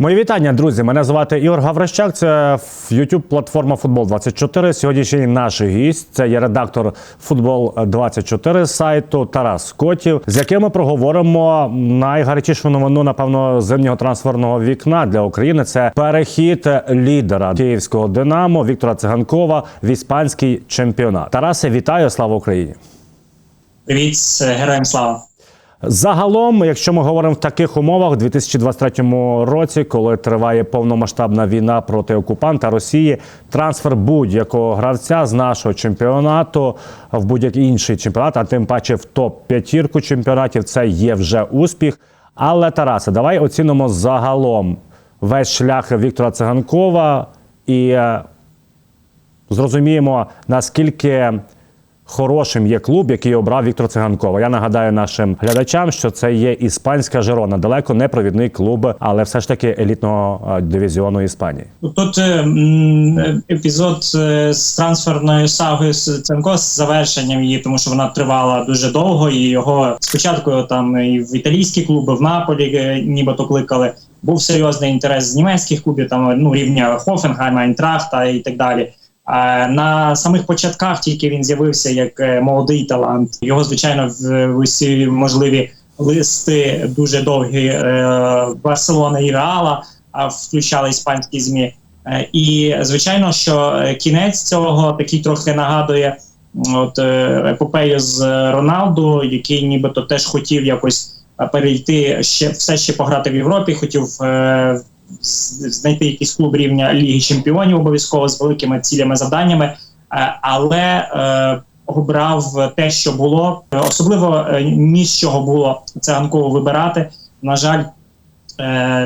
Мої вітання, друзі. Мене звати Ігор Гаврищак. Це youtube платформа Футбол 24 Сьогоднішній наш гість це є редактор Футбол 24 сайту Тарас Котів, з яким ми проговоримо найгарячішу новину, напевно, зимнього трансферного вікна для України. Це перехід лідера київського Динамо Віктора Циганкова в іспанський чемпіонат. Тарасе, вітаю! Слава Україні! Привіт, героям слава. Загалом, якщо ми говоримо в таких умовах, у 2023 році, коли триває повномасштабна війна проти окупанта Росії, трансфер будь-якого гравця з нашого чемпіонату в будь-який інший чемпіонат, а тим паче в топ п'ятірку чемпіонатів, це є вже успіх. Але Тарасе, давай оцінимо загалом весь шлях Віктора Циганкова і е, зрозуміємо наскільки хорошим є клуб, який обрав Віктор Циганкова. Я нагадаю нашим глядачам, що це є іспанська Жерона, далеко не провідний клуб, але все ж таки елітного дивізіону Іспанії. Тут е, епізод е, з трансферною сагою Ценко з завершенням її, тому що вона тривала дуже довго, і його спочатку там і в італійські клуби, в Наполі е, нібито кликали. Був серйозний інтерес з німецьких клубів, там ну рівня Хофенгайма, Айнтрахта і так далі. На самих початках тільки він з'явився як е, молодий талант. Його звичайно в усі можливі листи дуже довгі е, Барселони і Реала включали іспанські змі. Е, і звичайно, що кінець цього такий трохи нагадує от епопею з Роналду, який нібито теж хотів якось перейти ще все ще пограти в Європі, хотів знайти якийсь клуб рівня Ліги Чемпіонів обов'язково з великими цілями, завданнями, е, але е, обрав те, що було, особливо е, ні з чого було циганково вибирати. На жаль,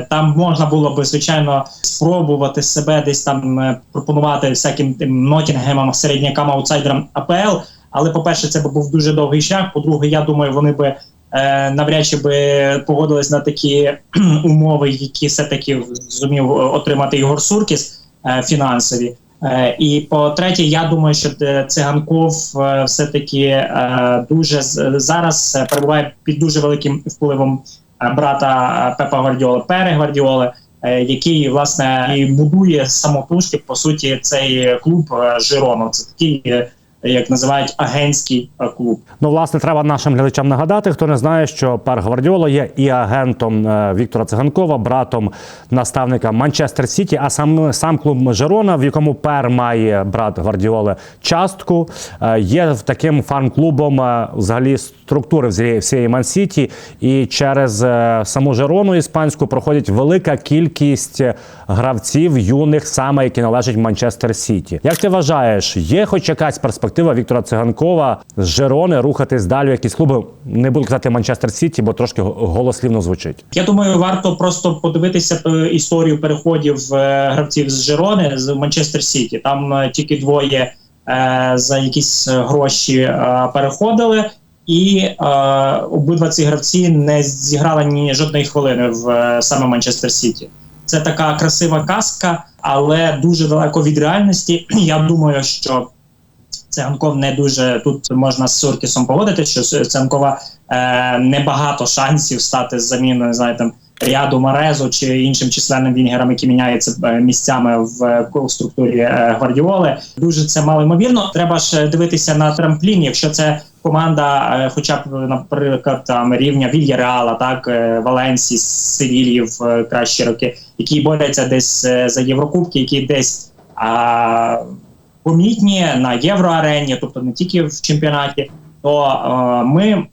Там можна було би звичайно спробувати себе десь там пропонувати всяким тим Нотінгемам, середнякам, аутсайдерам АПЛ. Але по-перше, це би був дуже довгий шлях. По-друге, я думаю, вони би навряд чи би погодились на такі умови, які все-таки зумів е, отримати Ігор Суркіс е, фінансові. Е, І по-третє, я думаю, що е, циганков е, все-таки е, дуже зараз е, перебуває під дуже великим впливом е, брата е, Пепа Гвардіоли, Пере Гвардіоли, е, який власне і будує самотужки по суті цей клуб е, Жирону. Це такий, е, як називають агентський клуб. Ну, власне, треба нашим глядачам нагадати, хто не знає, що Пер Гвардіола є і агентом е, Віктора Циганкова, братом наставника Манчестер Сіті, а сам сам клуб Жерона, в якому Пер має брат Гвардіоли частку, е, є таким фан-клубом е, взагалі структури всієї- Ман-Сіті. І через саму Жерону іспанську проходить велика кількість гравців юних, саме які належать Манчестер Сіті. Як ти вважаєш, є хоч якась перспектива Віктора Циганкова з Жерони рухатись далі в якісь клуби? Не буду казати Манчестер Сіті, бо трошки голослівно звучить. Я думаю, варто просто подивитися е, історію переходів е, гравців з Жирони з Манчестер Сіті. Там е, тільки двоє за якісь гроші переходили, і е, обидва ці гравці не зіграли ні жодної хвилини в е, саме Манчестер Сіті. Це така красива казка, але дуже далеко від реальності. Я думаю, що Циганков не дуже тут можна з Суркісом погодити, що Циганкова е, небагато шансів стати з заміною, там Ріаду Марезу чи іншим численним вінгерам, які міняються е, місцями в, е, в структурі е, Гвардіоли. Дуже це мало ймовірно. Треба ж дивитися на трамплін. Якщо це команда, е, хоча б, наприклад, там рівня Вільяреала, так е, Валенсії, Севільї в е, кращі роки, які борються десь е, за Єврокубки, які десь. А, помітні на євроарені, тобто не тільки в чемпіонаті, то е, ми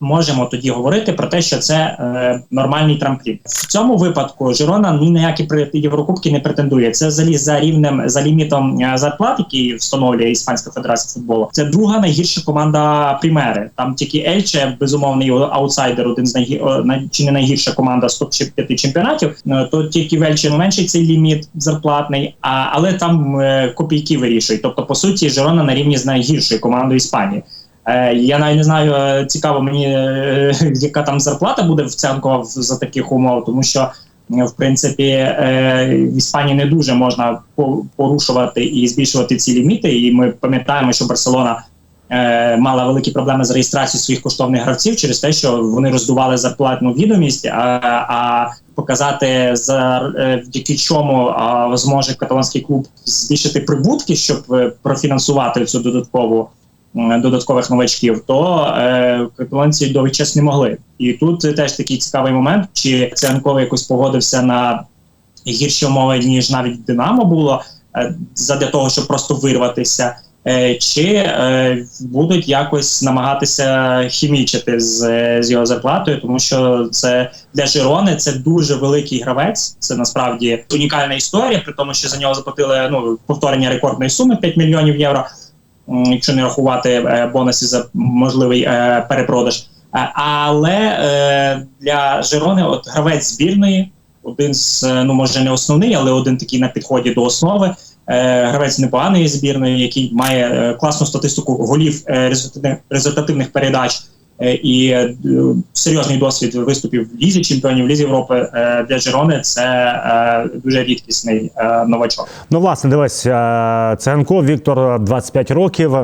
можемо тоді говорити про те, що це е, нормальний трамплін. В цьому випадку Жирона ні на які єврокубки не претендує. Це взагалі за рівнем за лімітом е, зарплат, який встановлює Іспанська федерація футболу. Це друга найгірша команда Примери. Там тільки Ельче, безумовний аутсайдер, один з найгі... чи не найгірша команда з топ 5 чемпіонатів. Е, То тільки в Ельче менший цей ліміт зарплатний, а але там е, копійки вирішують. Тобто, по суті, Жирона на рівні з найгіршою командою Іспанії. Е, Я навіть не знаю, е, цікаво мені, е, яка там зарплата буде в Цянкова за таких умов, тому що в принципі в Іспанії не дуже можна порушувати і збільшувати ці ліміти. І ми пам'ятаємо, що Барселона мала великі проблеми з реєстрацією своїх коштовних гравців через те, що вони роздували зарплатну відомість, а, а показати за завдяки чому зможе каталонський клуб збільшити прибутки, щоб профінансувати цю додаткову додаткових новачків, то е, каталонці довгий час не могли. І тут теж такий цікавий момент, чи Циганков якось погодився на гірші умови, ніж навіть Динамо було е, задля того, щоб просто вирватися. Е, Чи е, будуть якось намагатися хімічити з, з його зарплатою, тому що це для Жирони це дуже великий гравець. Це насправді унікальна історія, при тому, що за нього заплатили ну повторення рекордної суми 5 мільйонів євро, якщо не рахувати е, бонуси за можливий е, перепродаж. Е, Але для Жирони, от гравець збірної, один з ну може не основний, але один такий на підході до основи. Гравець непоганої збірної, який має класну статистику голів результативних, передач і е, серйозний досвід виступів в лізі чемпіонів лізі Європи е, для Жирони. Це е, дуже рідкісний е, новачок. Ну, власне, дивись, е, Віктор 25 років.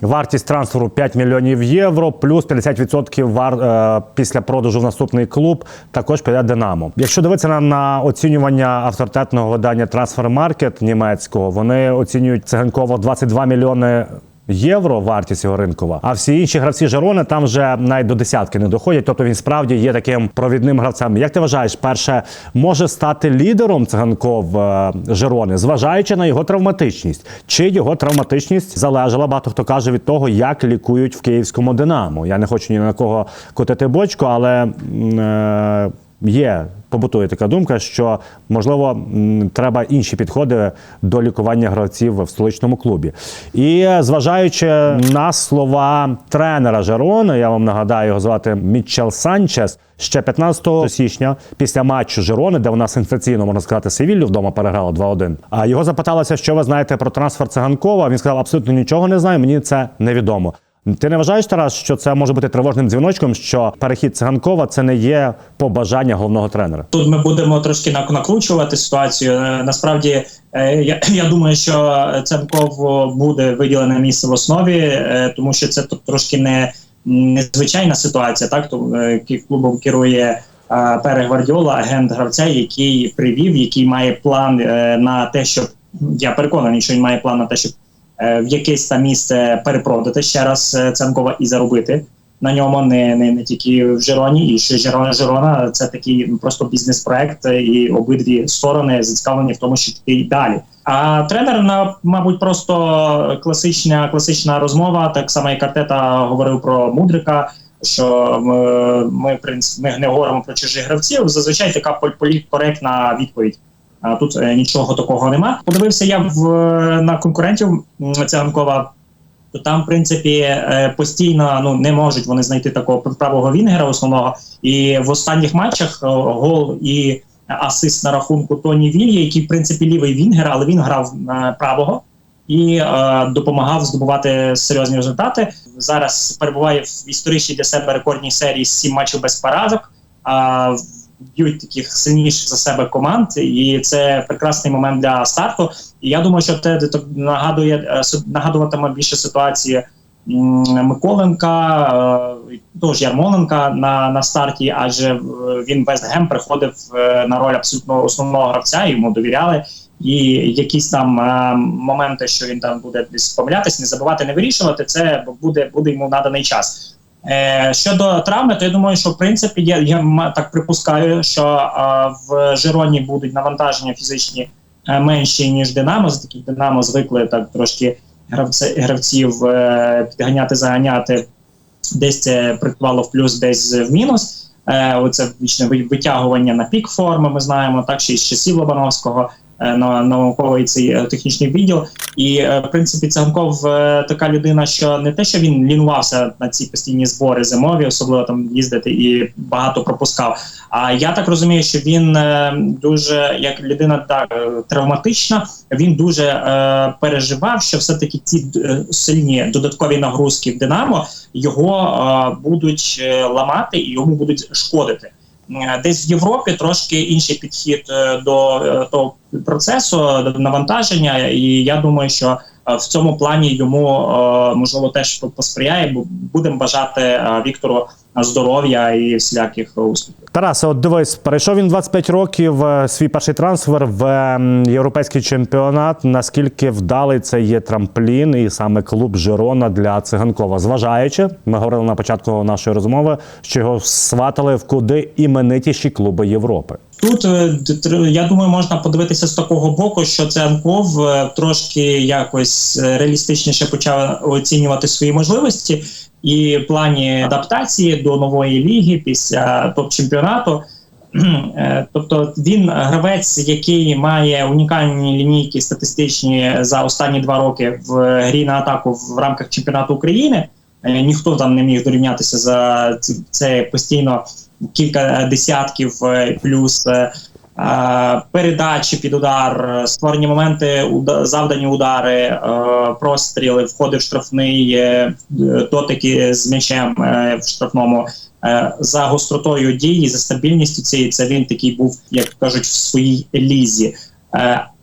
Вартість трансферу 5 мільйонів євро, плюс 50% вар, е, після продажу в наступний клуб також піде Динамо. Якщо дивитися на, на оцінювання авторитетного видання Трансфермаркет німецького, вони оцінюють Циганкова 22 мільйони євро вартість його ринкова. А всі інші гравці Жерони там вже навіть до десятки не доходять. Тобто він справді є таким провідним гравцем. Як ти вважаєш, перше може стати лідером циганков е, Жерони, зважаючи на його травматичність? Чи його травматичність залежала багато хто каже від того, як лікують в київському Динамо? Я не хочу ні на кого котити бочку, але. Е, Є побутує така думка, що можливо треба інші підходи до лікування гравців в столичному клубі. І зважаючи на слова тренера Жерони, я вам нагадаю, його звати Мітчел Санчес. Ще 15 січня, після матчу Жерони, де вона сенсаційно можна сказати, Севіллю вдома переграла 2-1. А його запиталося, що ви знаєте про трансфер Циганкова. Він сказав, абсолютно нічого не знаю. Мені це невідомо. Ти не вважаєш, Тарас, що це може бути тривожним дзвіночком, що перехід циганкова це не є побажання головного тренера? Тут ми будемо трошки накручувати ситуацію. Е, Насправді, е, я, я думаю, що Ценков буде виділене місце в основі, е, тому що це трошки не незвичайна ситуація. Так то клубом керує е, Пере Гвардіола, агент гравця, який привів, який має план на те, щоб я переконаний, що він має план на те, щоб в якесь там місце перепродати ще раз е, Ценкова і заробити на ньому, не, не, не тільки в Жироні, і що Жирона Жирона це такий просто бізнес-проект, е, і обидві сторони зацікавлені в тому, що йти й далі. А тренер, на мабуть, просто класична класична розмова, так само як Артета говорив про Мудрика. Що ми, ми, ми не говоримо про чужих гравців. Зазвичай така політкоректна відповідь. А тут е, нічого такого нема. Подивився я в на конкурентів м, Циганкова то там, в принципі, е, постійно ну не можуть вони знайти такого правого вінгера основного. І в останніх матчах е, гол і асист на рахунку Тоні Вілья, який в принципі лівий вінгер, але він грав правого і е, допомагав здобувати серйозні результати. Зараз перебуває в історичній для себе рекордній серії сім матчів без поразок. А б'ють таких сильніших за себе команд, і це прекрасний момент для старту. І я думаю, що так нагадує е, нагадуватиме більше ситуації Миколенка, е, того Ярмоленка на, на старті, адже він Вест Гем приходив е, на роль абсолютно основного гравця, йому довіряли. І якісь там е, моменти, що він там буде десь помилятись, не забувати, не вирішувати, це буде, буде йому наданий час. Е, щодо травми, то я думаю, що в принципі я, я так припускаю, що е, в Жироні будуть навантаження фізичні е, менші ніж Динамо. З таких Динамо звикли так трошки гравці, гравців е, підганяти, заганяти. Десь це приквало в плюс, десь в мінус. Е, оце вічне витягування на пік форми. Ми знаємо так, ще з часів Лобановського. Е, на науковий цей е, технічний відділ, і е, в принципі Циганков е, така людина, що не те, що він лінувався на ці постійні збори зимові, особливо там їздити і багато пропускав. А я так розумію, що він дуже як людина так травматична. Він дуже е, переживав, що все таки ці сильні додаткові нагрузки в Динамо його е, будуть ламати і йому будуть шкодити. Е, Десь в Європі трошки інший підхід е, до е, того процесу до навантаження, і я думаю, що в цьому плані йому е, можливо теж посприяє. бо Будемо бажати е, Віктору здоров'я і всіляких успіхів. Тарасе, от дивись, перейшов він 25 років е, свій перший трансфер в ем, європейський чемпіонат. Наскільки вдалий це є трамплін, і саме клуб Жирона для циганкова, зважаючи, ми говорили на початку нашої розмови, що його сватали в куди іменитіші клуби Європи. Тут е, я думаю, можна подивитися з такого боку, що це Анков е, трошки якось е, реалістичніше почав оцінювати свої можливості, і плані адаптації до нової ліги після топ-чемпіонату. Е, Тобто він гравець, який має унікальні лінійки статистичні за останні два роки в грі на атаку в рамках чемпіонату України. Ніхто там не міг дорівнятися за це постійно кілька десятків е, плюс е, е, передачі під удар, створені моменти, завдані удари, простріли, входи в штрафний, дотики з м'ячем в штрафному. За гостротою дії, за стабільністю цієї, це він такий був, як кажуть, в своїй лізі.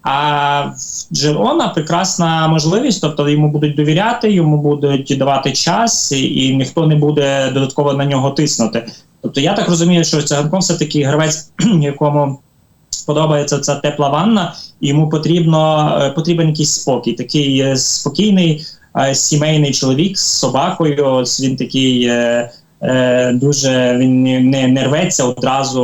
А в Джерона прекрасна можливість, тобто йому будуть довіряти, йому будуть давати час, і- і ніхто не буде додатково на нього тиснути. Тобто я так розумію, що циганком все таки гравець, якому подобається ця тепла ванна, і йому потрібно е, потрібен якийсь спокій. Такий е, спокійний е, сімейний чоловік з собакою. Ось Він такий. Е, Дуже він не, не рветься одразу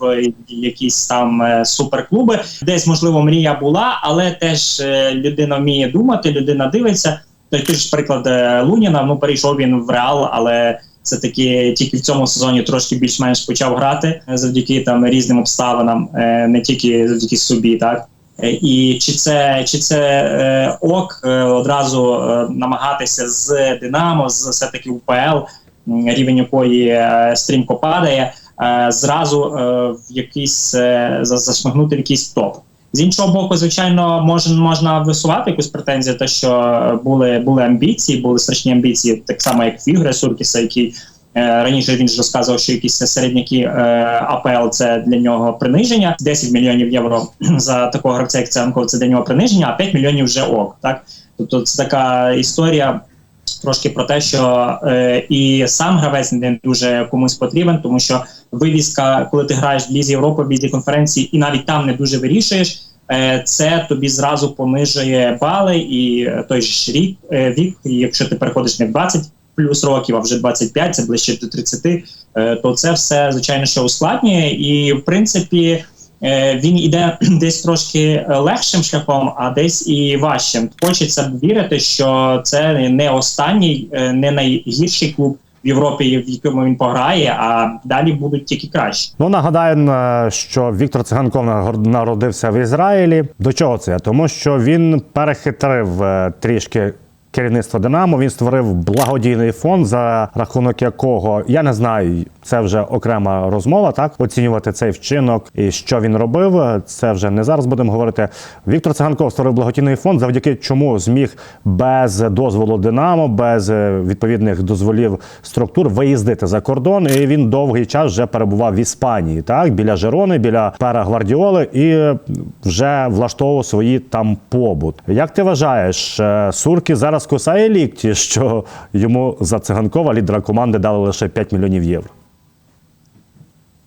в якісь там е, суперклуби. Десь можливо мрія була, але теж е, людина вміє думати, людина дивиться. Той ж приклад Луніна. Ну перейшов він в Реал, але це таки тільки в цьому сезоні трошки більш-менш почав грати завдяки там різним обставинам, не тільки завдяки собі, так. І чи це чи це е, ок одразу намагатися з Динамо, з все таки УПЛ, рівень якої е, стрімко падає, е, зразу е, в якийсь за- зашмигнути в якийсь топ. З іншого боку, звичайно, можна можна висувати якусь претензію, те, що були були амбіції, були страшні амбіції, так само як в Ігоря Суркіса, який раніше він ж розказував, що якісь середняки АПЛ це для нього приниження. 10 мільйонів євро за такого гравця, як Ценков, це для нього приниження, а 5 мільйонів вже ок. Так, тобто це така історія. Трошки про те, що е, і сам гравець не дуже комусь потрібен, тому що вивіска, коли ти граєш в лізі Європи, в лізі конференції, і навіть там не дуже вирішуєш, е, це тобі зразу понижує бали і той ж рік е, вік. Якщо ти переходиш не в 20 плюс років, а вже 25, це ближче до 30, е, то це все звичайно що ускладнює. І в принципі він іде десь трошки е, легшим шляхом, а десь і важчим. Хочеться вірити, що це не останній, е, не найгірший клуб. В Європі, в якому він пограє, а далі будуть тільки краще. Ну нагадаю, е, що Віктор Циганков народився в Ізраїлі. До чого це? Тому що він перехитрив е, трішки. Керівництво Динамо він створив благодійний фонд, за рахунок якого я не знаю, це вже окрема розмова. Так оцінювати цей вчинок і що він робив. Це вже не зараз будемо говорити. Віктор Циганков створив благодійний фонд, завдяки чому зміг без дозволу Динамо, без е, відповідних дозволів структур виїздити за кордон. І він довгий час вже перебував в Іспанії, так біля Жерони, біля Пера Гвардіоли, і вже влаштовував свої там побут. Як ти вважаєш, е, Сурки зараз кусає лікті, що йому за циганкова лідера команди дали лише 5 мільйонів євро?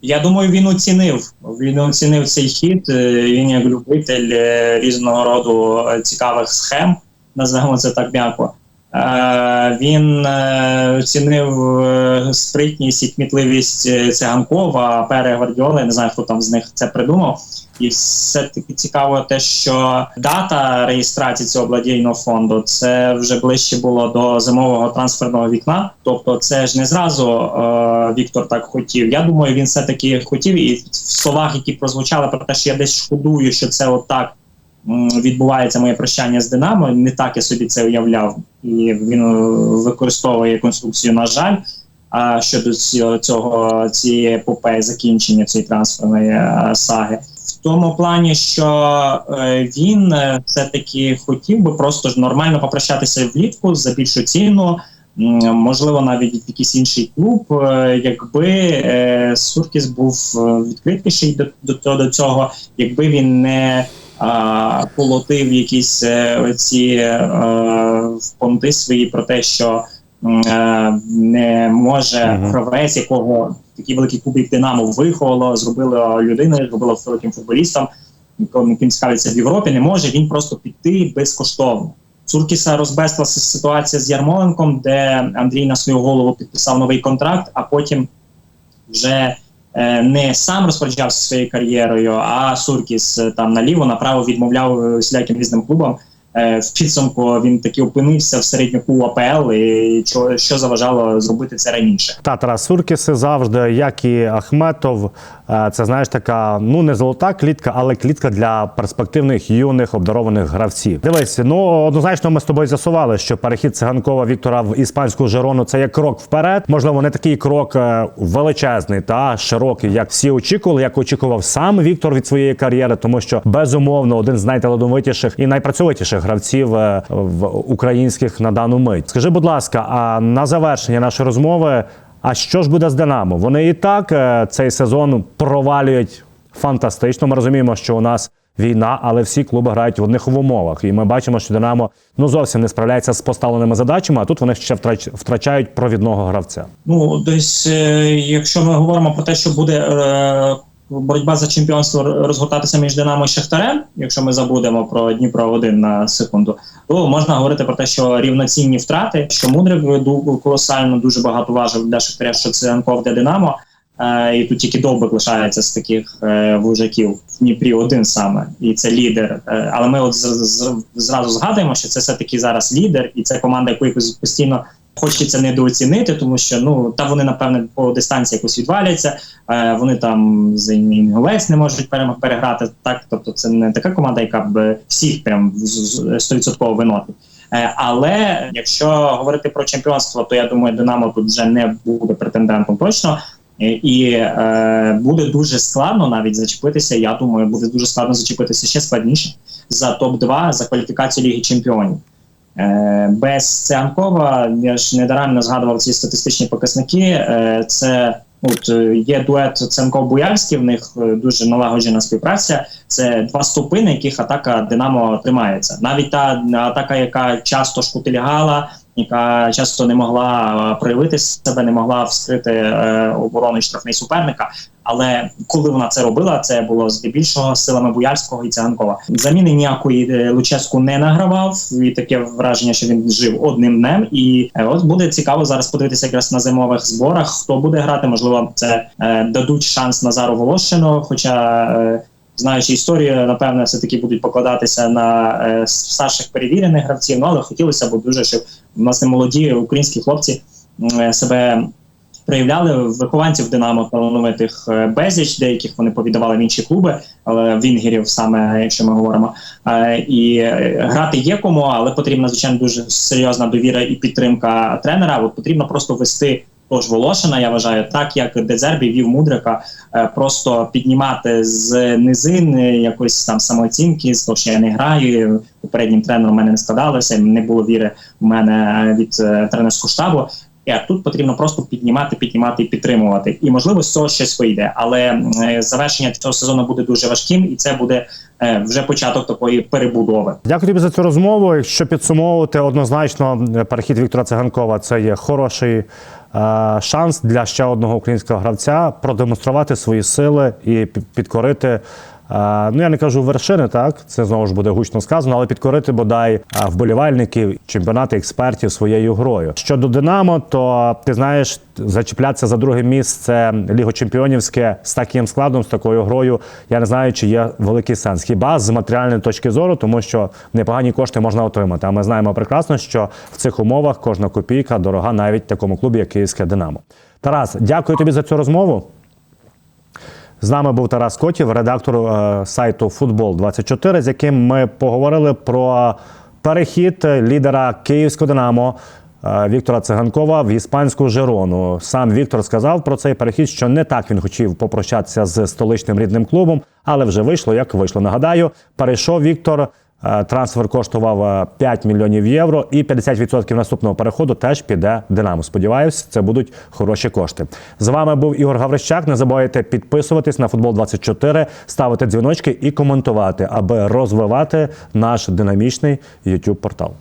Я думаю, він оцінив. Він оцінив цей хід. е, Він як любитель е, різного роду е, цікавих схем, називаємо це так м'яко. Е, Він е, оцінив е, спритність і кмітливість циганкова, Пере Гвардіоли, не знаю, хто там з них це придумав. І все таки цікаво те, що дата реєстрації цього благодійного фонду це вже ближче було до зимового трансферного вікна. Тобто, це ж не зразу е, Віктор так хотів. Я думаю, він все таки хотів, і в словах, які прозвучали про те, що я десь шкодую, що це отак відбувається моє прощання з Динамо. Не так я собі це уявляв, і він е, використовує конструкцію. На жаль. А щодо цього, цієї епопеї, закінчення цієї трансферної е, саги, в тому плані, що е, він все-таки хотів би просто ж нормально попрощатися влітку за більшу ціну. Можливо, навіть в якийсь інший клуб, якби Суркіс був відкритіший до, до, до цього, якби він не а, полотив якісь е, ці е, понти свої про те, що е, не може гравець, якого такий великий клуб як Динамо виховало, зробило людиною, зробило великим футболістом, яким яким цікавиться в Європі, не може він просто піти безкоштовно. Цуркіса розбесла ситуація з Ярмоленком, де Андрій на свою голову підписав новий контракт, а потім вже не сам розпоряджався своєю кар'єрою, а Суркіс е, там наліво направо відмовляв е, всіляким різним клубам. Е, В підсумку він таки опинився в середньоку АПЛ, і що, що заважало зробити це раніше. Та Тарас Суркіси завжди, як і Ахметов, е, це знаєш така, ну не золота клітка, але клітка для перспективних юних обдарованих гравців. Дивись, ну однозначно ми з тобою з'ясували, що перехід циганкова Віктора в іспанську Жерону це є крок вперед. Можливо, не такий крок е, величезний та широкий, як всі очікували, як очікував сам Віктор від своєї кар'єри, тому що безумовно один з найталановитіших і найпрацьовитіших гравців е, в українських на дану мить. Скажи, будь ласка, а на завершення нашої розмови. А що ж буде з Динамо? Вони і так е, цей сезон провалюють фантастично. Ми розуміємо, що у нас війна, але всі клуби грають в одних умовах. І ми бачимо, що Динамо ну зовсім не справляється з поставленими задачами, а тут вони ще втрач- втрачають провідного гравця. Ну, десь, е, якщо ми говоримо про те, що буде боротьба за чемпіонство розгортатися між Динамо і Шахтарем, якщо ми забудемо про Дніпро 1 на секунду, то можна говорити про те, що рівноцінні втрати, що Мудрик колосально дуже багато важив для Шахтаря, що це Анков для Динамо. Е, і тут тільки довбик лишається з таких е, вужаків в Дніпрі один саме, і це лідер. Е, але ми от зразу згадуємо, що це все таки зараз лідер, і це команда, яку постійно хочеться недооцінити, тому що ну та вони напевне по дистанції якось відваляться. Е, вони там за інгулець не можуть переграти. Так, тобто це не така команда, яка б всіх прям стовідсотково виносить. Е, Але якщо говорити про чемпіонство, то я думаю, Динамо тут вже не буде претендентом точно. Е, І е, буде дуже складно навіть зачепитися. Я думаю, буде дуже складно зачепитися ще складніше за топ 2 за кваліфікацію Ліги Чемпіонів. Е, без Цианкова я ж недаремно згадував ці статистичні показники. Е, це от е, є дует Цянков Буяльський. В них е, дуже налагоджена співпраця. Це два стовпи, на яких атака Динамо тримається. Навіть та атака, яка часто шкутильгала, яка часто не могла е, проявити себе, не могла вскрити е, оборону штрафний суперника. Але коли вона це робила, це було здебільшого силами Буяльського і Циганкова. Заміни ніякої е, Луческу не награвав. І таке враження, що він жив одним днем. І е, от буде цікаво зараз подивитися якраз на зимових зборах. Хто буде грати? Можливо, це е, дадуть шанс Назару Волошину. Хоча е, знаючи історію, напевне, все таки будуть покладатися на е, старших перевірених гравців. Ну але хотілося б дуже, щоб власне молоді українські хлопці е, себе проявляли вихованців Динамо талановитих е, безліч, деяких вони повіддавали в інші клуби, але вінгерів саме, якщо ми говоримо. Е, І е, грати є кому, але потрібна звичайно дуже серйозна довіра і підтримка тренера. От потрібно просто вести. Тож Волошина, я вважаю, так як Дезербі вів Мудрика, е, просто піднімати з низин якоїсь там самооцінки, з того, що я не граю. Попереднім тренером мене не складалося, не було віри у мене е, від е, тренерського штабу. А тут потрібно просто піднімати, піднімати і підтримувати. І можливо з цього щось вийде. Але завершення цього сезону буде дуже важким, і це буде вже початок такої перебудови. Дякую тобі за цю розмову. Якщо підсумовувати, однозначно перехід Віктора Циганкова це є хороший шанс для ще одного українського гравця продемонструвати свої сили і підкорити. Ну, я не кажу вершини, так це знову ж буде гучно сказано, але підкорити бодай вболівальників, чемпіонати експертів своєю грою. Щодо Динамо, то ти знаєш, зачіплятися за друге місце Ліго Чемпіонівське з таким складом, з такою грою. Я не знаю, чи є великий сенс. Хіба з матеріальної точки зору, тому що непогані кошти можна отримати. А ми знаємо прекрасно, що в цих умовах кожна копійка дорога навіть такому клубі, як Київське Динамо. Тарас, дякую тобі за цю розмову. З нами був Тарас Котів, редактор е, сайту Футбол 24 з яким ми поговорили про перехід лідера Київського Динамо е, Віктора Циганкова в іспанську Жерону. Сам Віктор сказав про цей перехід, що не так він хотів попрощатися з столичним рідним клубом, але вже вийшло, як вийшло. Нагадаю, перейшов Віктор Трансфер коштував е, 5 мільйонів євро, і 50% наступного переходу теж піде Динамо. Сподіваюсь, це будуть хороші кошти. З вами був Ігор Гаврищак. Не забувайте підписуватись на футбол 24 ставити дзвіночки і коментувати, аби розвивати наш динамічний youtube портал.